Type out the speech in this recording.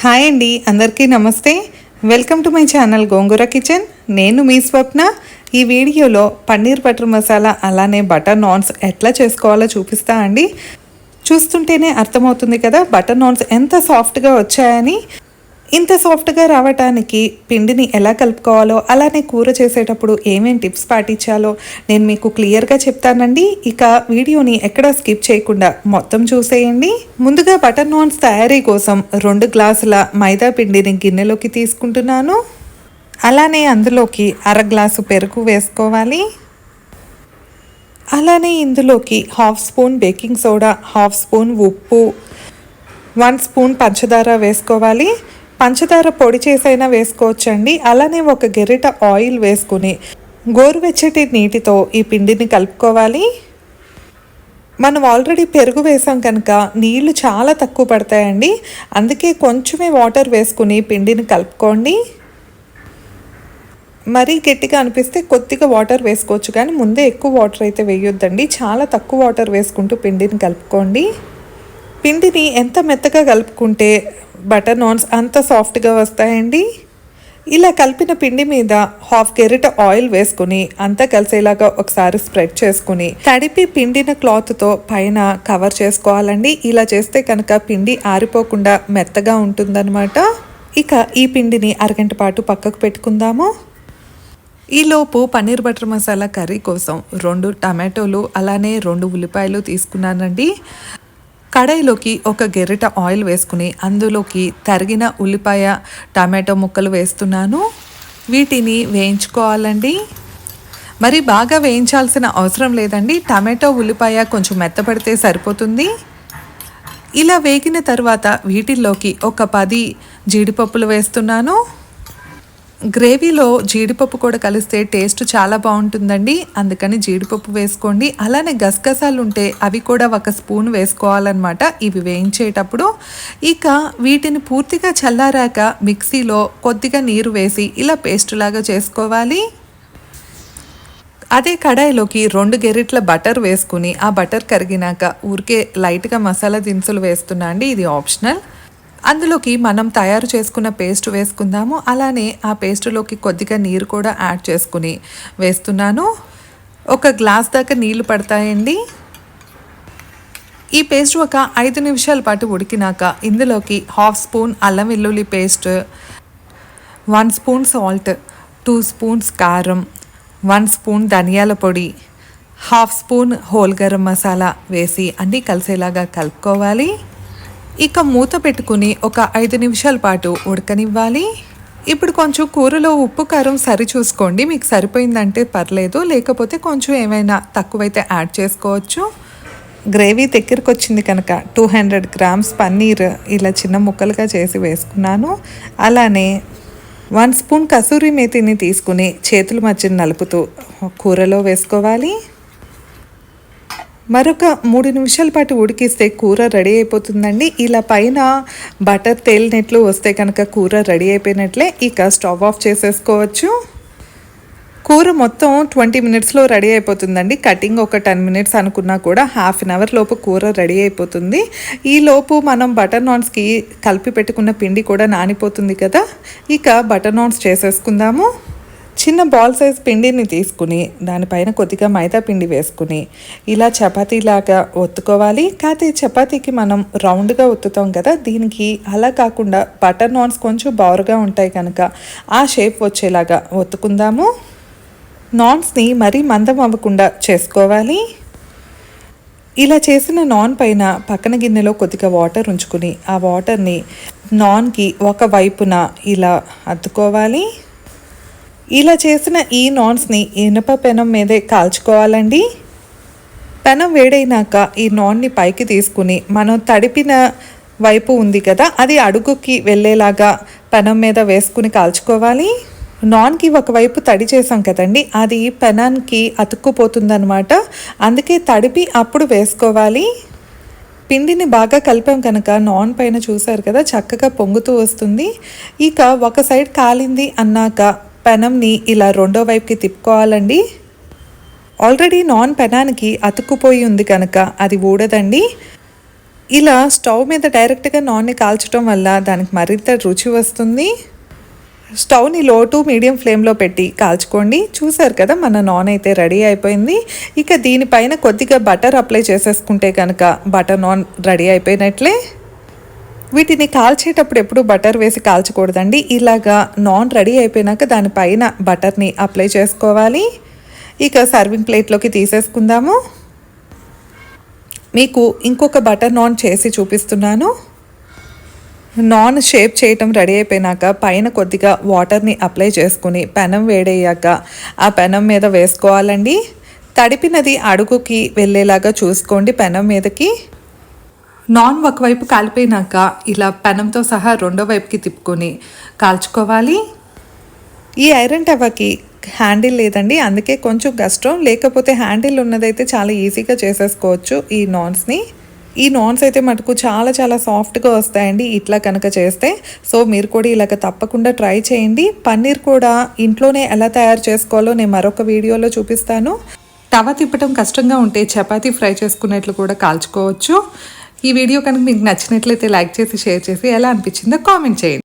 Hi అండి అందరికీ నమస్తే. Welcome to my channel Gongura kitchen నేను మీ స్వప్న. ఈ వీడియోలో పన్నీర్ బటర్ మసాలా అలానే బటర్ నాన్స్ ఎట్లా చేసుకోవాలో చూపిస్తా అండి. చూస్తుంటేనే అర్థమవుతుంది కదా బటర్ నాన్స్ ఎంత సాఫ్ట్గా వచ్చాయని. ఇంత సాఫ్ట్గా రావటానికి పిండిని ఎలా కలుపుకోవాలో అలానే కూర చేసేటప్పుడు ఏమేమి టిప్స్ పాటించాలో నేను మీకు క్లియర్గా చెప్తానండి. ఇక వీడియోని ఎక్కడా స్కిప్ చేయకుండా మొత్తం చూసేయండి. ముందుగా బటర్ నాన్స్ తయారీ కోసం రెండు గ్లాసుల మైదా పిండిని గిన్నెలోకి తీసుకుంటున్నాను. అలానే అందులోకి అర గ్లాసు పెరుగు వేసుకోవాలి. అలానే ఇందులోకి half spoon baking soda half spoon ఉప్పు వన్ స్పూన్ పంచదార వేసుకోవాలి. పంచదార పొడి చేసైనా వేసుకోవచ్చండి. అలానే ఒక గెరిట ఆయిల్ వేసుకుని గోరువెచ్చటి నీటితో ఈ పిండిని కలుపుకోవాలి. మనం ఆల్రెడీ పెరుగు వేసాం కనుక నీళ్ళు చాలా తక్కువ పడతాయండి. అందుకే కొంచెమే వాటర్ వేసుకుని పిండిని కలుపుకోండి. మరీ గట్టిగా అనిపిస్తే కొద్దిగా వాటర్ వేసుకోవచ్చు కానీ ముందే ఎక్కువ వాటర్ అయితే వేయొద్దండి. చాలా తక్కువ వాటర్ వేసుకుంటూ పిండిని కలుపుకోండి. పిండిని ఎంత మెత్తగా కలుపుకుంటే బటర్ నాన్స్ అంత సాఫ్ట్గా వస్తాయండి? ఇలా కలిపిన పిండి మీద హాఫ్ గెరిట ఆయిల్ వేసుకుని అంతా కలిసేలాగా ఒకసారి స్ప్రెడ్ చేసుకుని తడిపి పిండిన క్లాత్తో పైన కవర్ చేసుకోవాలండి. ఇలా చేస్తే కనుక పిండి ఆరిపోకుండా మెత్తగా ఉంటుందన్నమాట. ఇక ఈ పిండిని అరగంట పాటు పక్కకు పెట్టుకుందాము. ఈలోపు పన్నీర్ బటర్ మసాలా కర్రీ కోసం రెండు టమాటోలు అలానే రెండు ఉల్లిపాయలు తీసుకున్నానండి. కడాయిలోకి ఒక గెరిట ఆయిల్ వేసుకుని అందులోకి తరిగిన ఉల్లిపాయ టమాటో ముక్కలు వేస్తున్నాను. వీటిని వేయించుకోవాలండి. మరి బాగా వేయించాల్సిన అవసరం లేదండి. టమాటో ఉల్లిపాయ కొంచెం మెత్తపడితే సరిపోతుంది. ఇలా వేగిన తర్వాత వీటిల్లోకి ఒక పది జీడిపప్పులు వేస్తున్నాను. గ్రేవీలో జీడిపప్పు కూడా కలిస్తే టేస్ట్ చాలా బాగుంటుందండి. అందుకని జీడిపప్పు వేసుకోండి. అలానే గసగసాలు ఉంటే అవి కూడా ఒక స్పూన్ వేసుకోవాలన్నమాట. ఇవి వేయించేటప్పుడు ఇక వీటిని పూర్తిగా చల్లారాక మిక్సీలో కొద్దిగా నీరు వేసి ఇలా పేస్ట్ లాగా చేసుకోవాలి. అదే కడాయిలోకి రెండు గెరిట్ల బటర్ వేసుకుని ఆ బటర్ కరిగినాక ఊరికే లైట్గా మసాలా దినుసులు వేస్తున్నా అండి. ఇది ఆప్షనల్. అందులోకి మనం తయారు చేసుకున్న పేస్ట్ వేసుకుందాము. అలానే ఆ పేస్టులోకి కొద్దిగా నీరు కూడా యాడ్ చేసుకుని వేస్తున్నాను. ఒక గ్లాస్ దాకా నీళ్ళు పడతాయండి. ఈ పేస్ట్ ఒక ఐదు నిమిషాల పాటు ఉడికినాక ఇందులోకి హాఫ్ స్పూన్ అల్లం వెల్లుల్లి paste one spoon salt two spoons కారం వన్ స్పూన్ ధనియాల పొడి half spoon whole garam masala వేసి అన్నీ కలిసేలాగా కలుపుకోవాలి. ఇక మూత పెట్టుకుని ఒక ఐదు నిమిషాల పాటు ఉడకనివ్వాలి. ఇప్పుడు కొంచెం కూరలో ఉప్పు కారం సరి చూసుకోండి మీకు సరిపోయిందంటే పర్లేదు. లేకపోతే కొంచెం ఏమైనా తక్కువైతే యాడ్ చేసుకోవచ్చు. గ్రేవీ దగ్గరకు వచ్చింది కనుక టూ హండ్రెడ్ గ్రామ్స్ పన్నీర్ ఇలా చిన్న ముక్కలుగా చేసి వేసుకున్నాను. అలానే వన్ స్పూన్ కసూరి మేతిని తీసుకుని చేతుల మధ్య నలుపుతూ కూరలో వేసుకోవాలి. మరొక మూడు నిమిషాల పాటు ఉడికిస్తే కూర రెడీ అయిపోతుందండి. ఇలా పైన బటర్ తేలినట్లు వస్తే కనుక కూర రెడీ అయిపోయినట్లే ఇక స్టవ్ ఆఫ్ చేసేసుకోవచ్చు. కూర మొత్తం ట్వంటీ మినిట్స్లో రెడీ అయిపోతుందండి. కటింగ్ ఒక టెన్ మినిట్స్ అనుకున్నా కూడా హాఫ్ అన్ అవర్ లోపు కూర రెడీ అయిపోతుంది. ఈ లోపు మనం బటర్ నాన్స్కి కలిపి పెట్టుకున్న పిండి కూడా నానిపోతుంది కదా. ఇక బటర్ నాన్స్ చేసేసుకుందాము. చిన్న బాల్ సైజ్ పిండిని తీసుకుని దానిపైన కొద్దిగా మైదా పిండి వేసుకుని ఇలా చపాతీలాగా ఒత్తుకోవాలి. కాకపోతే చపాతీకి మనం రౌండ్గా ఒత్తుతాం కదా దీనికి అలా కాకుండా బటర్ నాన్స్ కొంచెం బారుగా ఉంటాయి కనుక ఆ షేప్ వచ్చేలాగా ఒత్తుకుందాము. నాన్స్ని మరీ మందం అవ్వకుండా చేసుకోవాలి. ఇలా చేసిన నాన్ పైన పక్కన గిన్నెలో కొద్దిగా వాటర్ ఉంచుకుని ఆ వాటర్ని నాన్కి ఒక వైపున ఇలా అద్దుకోవాలి. ఇలా చేసిన ఈ నాన్స్ని ఇనుప పెనం మీదే కాల్చుకోవాలండి. పెనం వేడైనాక ఈ నాన్ని పైకి తీసుకుని మనం తడిపిన వైపు ఉంది కదా అది అడుగుకి వెళ్ళేలాగా పెనం మీద వేసుకుని కాల్చుకోవాలి. నాన్కి ఒకవైపు తడి చేసాం కదండి అది పెనానికి అతుక్కుపోతుందనమాట అందుకే తడిపి అప్పుడు వేసుకోవాలి. పిండిని బాగా కలిపాం కనుక నాన్ పైన చూసారు కదా చక్కగా పొంగుతూ వస్తుంది. ఇక ఒక సైడ్ కాలింది అన్నాక పెనంని ఇలా రెండో వైపుకి తిప్పుకోవాలండి. ఆల్రెడీ నాన్ పెనానికి అతుక్కుపోయి ఉంది కనుక అది ఊడదండి. ఇలా స్టవ్ మీద డైరెక్ట్గా నాన్ని కాల్చడం వల్ల దానికి మరింత రుచి వస్తుంది. స్టవ్ని లో టు మీడియం ఫ్లేమ్లో పెట్టి కాల్చుకోండి. చూసారు కదా మన నాన్ అయితే రెడీ అయిపోయింది. ఇక దీనిపైన కొద్దిగా బటర్ అప్లై చేసేసుకుంటే కనుక బటర్ నాన్ రెడీ అయిపోయినట్లే. వీటిని కాల్చేటప్పుడు ఎప్పుడు బటర్ వేసి కాల్చకూడదండి. ఇలాగా నాన్ రెడీ అయిపోయినాక దానిపైన బటర్ని అప్లై చేసుకోవాలి. ఇక సర్వింగ్ ప్లేట్లోకి తీసేసుకుందాము. మీకు ఇంకొక బటర్ నాన్ చేసి చూపిస్తున్నాను. నాన్ షేప్ చేయటం రెడీ అయిపోయినాక పైన కొద్దిగా వాటర్ని అప్లై చేసుకుని పెనం వేడయ్యాక ఆ పెనం మీద వేసుకోవాలండి. తడిపినది అడుగుకి వెళ్ళేలాగా చూసుకోండి పెనం మీదకి. నాన్ ఒకవైపు కాలిపోయినాక ఇలా పెనంతో సహా రెండో వైపుకి తిప్పుకొని కాల్చుకోవాలి. ఈ ఐరన్ టవాకి హ్యాండిల్ లేదండి. అందుకే కొంచెం కష్టం. లేకపోతే హ్యాండిల్ ఉన్నదైతే చాలా ఈజీగా చేసేసుకోవచ్చు ఈ నాన్స్ని ఈ నాన్స్ అయితే మటుకు చాలా చాలా సాఫ్ట్గా వస్తాయండి ఇట్లా కనుక చేస్తే. సో మీరు కూడా ఇలాగ తప్పకుండా ట్రై చేయండి. పన్నీర్ కూడా ఇంట్లోనే ఎలా తయారు చేసుకోవాలో నేను మరొక వీడియోలో చూపిస్తాను. తవ తిప్పటం కష్టంగా ఉంటే చపాతీ ఫ్రై చేసుకునేట్లు కూడా కాల్చుకోవచ్చు. ఈ వీడియో కనుక మీకు నచ్చినట్లయితే లైక్ చేసి షేర్ చేసి ఎలా అనిపించిందో కామెంట్ చేయండి.